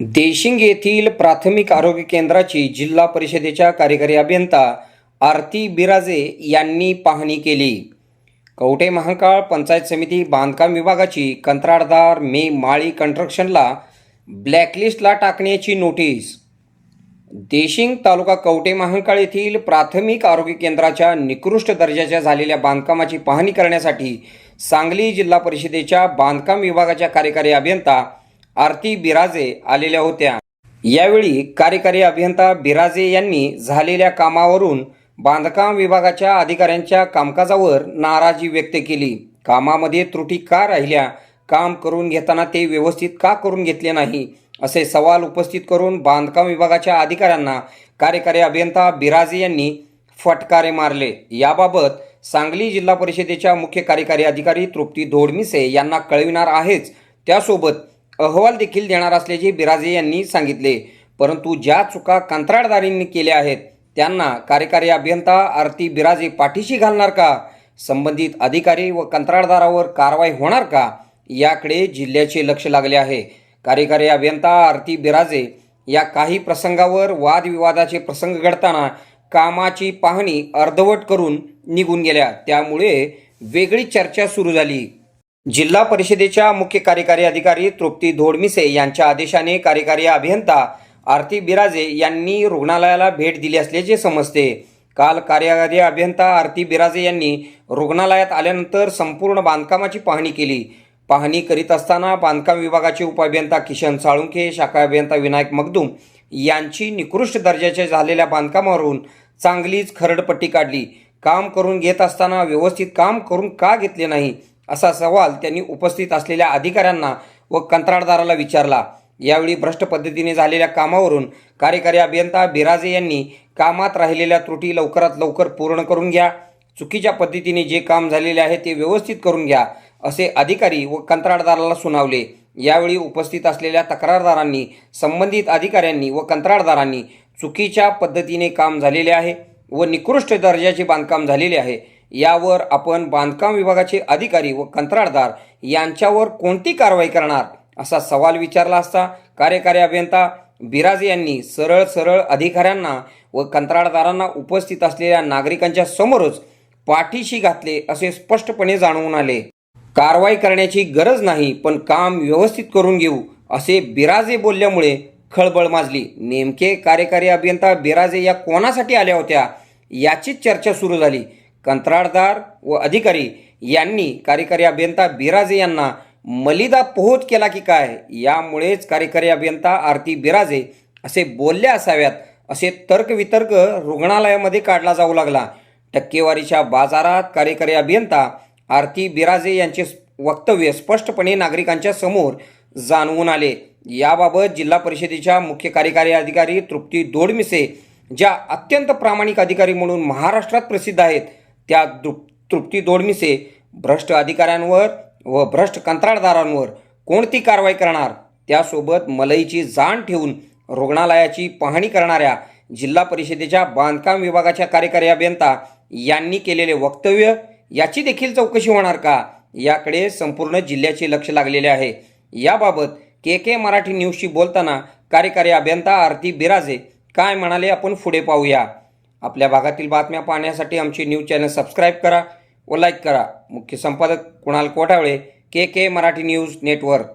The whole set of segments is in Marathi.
देशिंग येथील प्राथमिक आरोग्य केंद्राची जिल्हा परिषदेच्या कार्यकारी अभियंता आरती बिराजे यांनी पाहणी केली. कवठे महाकाळ पंचायत समिती बांधकाम विभागाची कंत्राटदार मे माळी कन्स्ट्रक्शनला ब्लॅकलिस्टला टाकण्याची नोटीस. देशिंग तालुका कवठे महाकाळ येथील प्राथमिक आरोग्य केंद्राच्या निकृष्ट दर्जाच्या झालेल्या बांधकामाची पाहणी करण्यासाठी सांगली जिल्हा परिषदेच्या बांधकाम विभागाच्या कार्यकारी अभियंता आरती बिराजे आलेल्या होत्या. यावेळी कार्यकारी अभियंता बिराजे यांनी झालेल्या कामावरून बांधकाम विभागाच्या अधिकाऱ्यांच्या कामकाजावर नाराजी व्यक्त केली. कामामध्ये त्रुटी का राहिल्या? काम करून घेताना ते व्यवस्थित का करून घेतले नाही? असे सवाल उपस्थित करून बांधकाम विभागाच्या अधिकाऱ्यांना कार्यकारी अभियंता बिराजे यांनी फटकारे मारले. याबाबत सांगली जिल्हा परिषदेच्या मुख्य कार्यकारी अधिकारी तृप्ती धोडमिसे यांना कळविणार आहेच. त्यासोबत अहवाल देखील देणार असल्याचे बिराजे यांनी सांगितले. परंतु ज्या चुका कंत्राटदारींनी केल्या आहेत त्यांना कार्यकारी अभियंता आरती बिराजे पाठीशी घालणार का? संबंधित अधिकारी व कंत्राटदारावर कारवाई होणार का? याकडे जिल्ह्याचे लक्ष लागले आहे. कार्यकारी अभियंता आरती बिराजे या काही प्रसंगावर वादविवादाचे प्रसंग घडताना कामाची पाहणी अर्धवट करून निघून गेल्या. त्यामुळे वेगळी चर्चा सुरू झाली. जिल्हा परिषदेच्या मुख्य कार्यकारी अधिकारी तृप्ती धोडमिसे यांच्या आदेशाने कार्यकारी अभियंता आरती बिराजे यांनी रुग्णालयाला भेट दिली असल्याचे समजते. काल कार्यकारी अभियंता आरती बिराजे यांनी रुग्णालयात आल्यानंतर संपूर्ण बांधकामाची पाहणी केली. पाहणी करीत असताना बांधकाम विभागाचे उपअभियंता किशन साळुंखे शाखा अभियंता विनायक मगदूम यांची निकृष्ट दर्जाच्या झालेल्या बांधकामावरून चांगलीच खरडपट्टी काढली. काम करून घेत असताना व्यवस्थित काम करून का घेतले नाही? असा सवाल त्यांनी उपस्थित असलेल्या अधिकाऱ्यांना व कंत्राटदाराला विचारला. यावेळी भ्रष्ट पद्धतीने झालेल्या कामावरून कार्यकारी अभियंता बिराजे यांनी कामात राहिलेल्या त्रुटी लवकरात लवकर पूर्ण करून घ्या. चुकीच्या पद्धतीने जे काम झालेले आहे ते व्यवस्थित करून घ्या असे अधिकारी व कंत्राटदाराला सुनावले. यावेळी उपस्थित असलेल्या तक्रारदारांनी संबंधित अधिकाऱ्यांनी व कंत्राटदारांनी चुकीच्या पद्धतीने काम झालेले आहे व निकृष्ट दर्जाचे बांधकाम झालेले आहे. यावर आपण बांधकाम विभागाचे अधिकारी व कंत्राटदार यांच्यावर कोणती कारवाई करणार असा सवाल विचारला असता कार्यकारी अभियंता बिराजे यांनी सरळ सरळ अधिकाऱ्यांना व कंत्राटदारांना उपस्थित असलेल्या नागरिकांच्या समोरच पाठीशी घातले असे स्पष्टपणे जाणवून आले. कारवाई करण्याची गरज नाही पण काम व्यवस्थित करून घेऊ असे बिराजे बोलल्यामुळे खळबळ माजली. नेमके कार्यकारी अभियंता बिराजे या कोणासाठी आल्या होत्या याचीच चर्चा सुरू झाली. कंत्राटदार व अधिकारी यांनी कार्यकारी अभियंता बिराजे यांना मलिदा पोहोच केला की काय? यामुळेच कार्यकारी अभियंता आरती बिराजे असे बोलले असाव्यात. असे तर्कवितर्क रुग्णालयामध्ये काढला जाऊ लागला. टक्केवारीच्या बाजारात कार्यकारी अभियंता आरती बिराजे यांचे वक्तव्य स्पष्टपणे नागरिकांच्या समोर जाणवून आले. याबाबत जिल्हा परिषदेच्या मुख्य कार्यकारी अधिकारी तृप्ती दोडमिसे ज्या अत्यंत प्रामाणिक अधिकारी म्हणून महाराष्ट्रात प्रसिद्ध आहेत त्या दृ तृप्ती दोडमिसे भ्रष्ट अधिकाऱ्यांवर व भ्रष्ट कंत्राटदारांवर कोणती कारवाई करणार? त्यासोबत मलईची जाण ठेवून रुग्णालयाची पाहणी करणाऱ्या जिल्हा परिषदेच्या बांधकाम विभागाच्या कार्यकारी अभियंता यांनी केलेले वक्तव्य याची देखील चौकशी होणार का? याकडे संपूर्ण जिल्ह्याचे लक्ष लागलेले आहे. याबाबत के के मराठी न्यूजशी बोलताना कार्यकारी अभियंता आरती बिराजे काय म्हणाले आपण पुढे पाहूया. आपल्या भागातील बातम्या पाहण्यासाठी आमची न्यूज चॅनल सबस्क्राईब करा व लाईक करा. मुख्य संपादक Kunal Kothawale K K Marathi news network.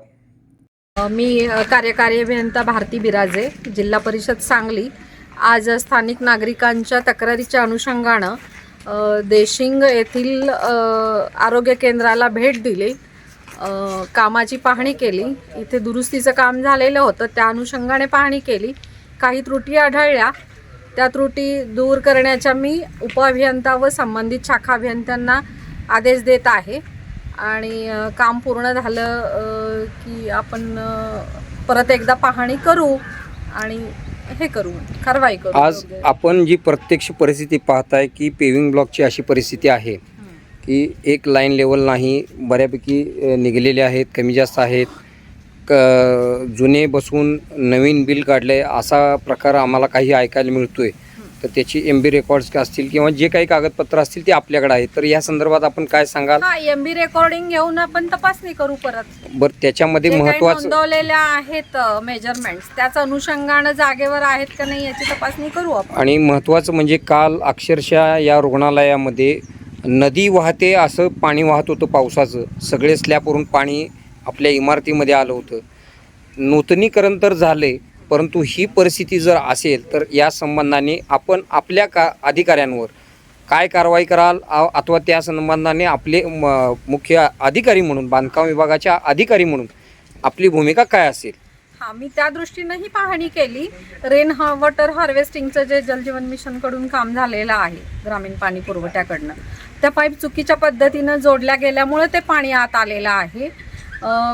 मी कार्यकारी अभियंता भारती बिराजे जिल्हा परिषद सांगली. आज स्थानिक नागरिकांच्या तक्रारीच्या अनुषंगानं देशिंग येथील आरोग्य केंद्राला भेट दिली. कामाची पाहणी केली. इथे दुरुस्तीचं काम झालेलं होतं. त्या अनुषंगाने पाहणी केली. काही त्रुटी आढळल्या. त्या त्रुटी दूर करण्याच्या मी उपअभियंता व संबंधित शाखा अभियंत्यांना आदेश देत आहे. आणि काम पूर्ण झालं की आपण परत एकदा पाहणी करू आणि हे करू कारवाई करू आज. आपण जी प्रत्यक्ष परिस्थिती पाहताय की पेविंग ब्लॉकची अशी परिस्थिती आहे की एक लाईन लेवल नाही बऱ्यापैकी निघलेले आहेत कमी जास्त आहेत. क जुने बसून नवीन बिल काढले असा प्रकार आम्हाला काही ऐकायला मिळतोय. तर त्याची एम बी रेकॉर्ड्स असतील किंवा जे काही कागदपत्र असतील ते आपल्याकडे आहेत. तर या संदर्भात आपण काय सांगाल? हा एम बी रेकॉर्डिंग घेऊन आपण तपासणी करू परत. बरं त्याच्यामध्ये महत्त्वाचं नोंदवलेल्या आहेत मेजरमेंट्स त्याच अनुषंगानं जागेवर आहेत का नाही याची तपासणी करू आपण. आणि महत्त्वाचं म्हणजे काल अक्षरशः या रुग्णालयामध्ये नदी वाहते असं पाणी वाहत होतं पावसाचं. सगळे स्लॅबवरून पाणी आपल्या इमारतीमध्ये आलं होतं. नूतनीकरण तर झाले परंतु ही परिस्थिती जर असेल तर या संबंधाने आपण आपल्या का अधिकाऱ्यांवर काय कारवाई कराल अथवा त्या संबंधाने आपले म- मुख्य अधिकारी म्हणून बांधकाम विभागाच्या अधिकारी म्हणून आपली भूमिका काय असेल? हा मी त्या दृष्टीनंही पाहणी केली. रेन हा वॉटर हार्वेस्टिंगचं जे जलजीवन मिशनकडून काम झालेलं आहे ग्रामीण पाणी पुरवठ्याकडनं त्या पाईप चुकीच्या पद्धतीनं जोडल्या गेल्यामुळे ते पाणी आत आलेलं आहे.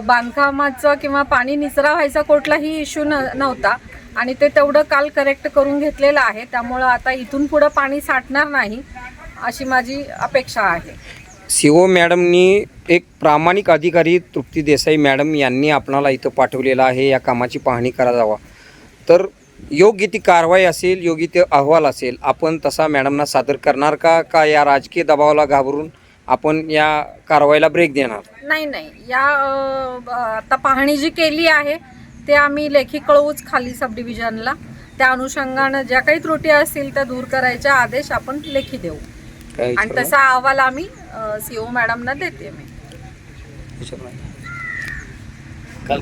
बांधकामाचं किंवा पाणी निचरा व्हायचा कुठलाही इश्यू न नव्हता. आणि ते तेवढं काल करेक्ट करून घेतलेलं आहे. त्यामुळं आता इथून पुढं पाणी साठणार नाही अशी माझी अपेक्षा आहे. सी ओ मॅडमनी एक प्रामाणिक अधिकारी तृप्ती देसाई मॅडम यांनी आपणाला इथं पाठवलेलं आहे. या कामाची पाहणी करा जावा. तर योग्य ती कारवाई असेल योग्य ते अहवाल असेल आपण तसा मॅडमना सादर करणार का? का या राजकीय दबावाला घाबरून आपण या कारवाईला ब्रेक देणार? नाही नाही. या अ, आता पाहणी जी केली आहे ते आम्ही लेखी कळवूच खाली सब डिव्हिजनला त्या अनुषंगानं ज्या काही त्रुटी असतील त्या दूर करायचे आदेश आपण लेखी देऊ. आणि? तसा अहवाल आम्ही सीओ मॅडमना देते मी.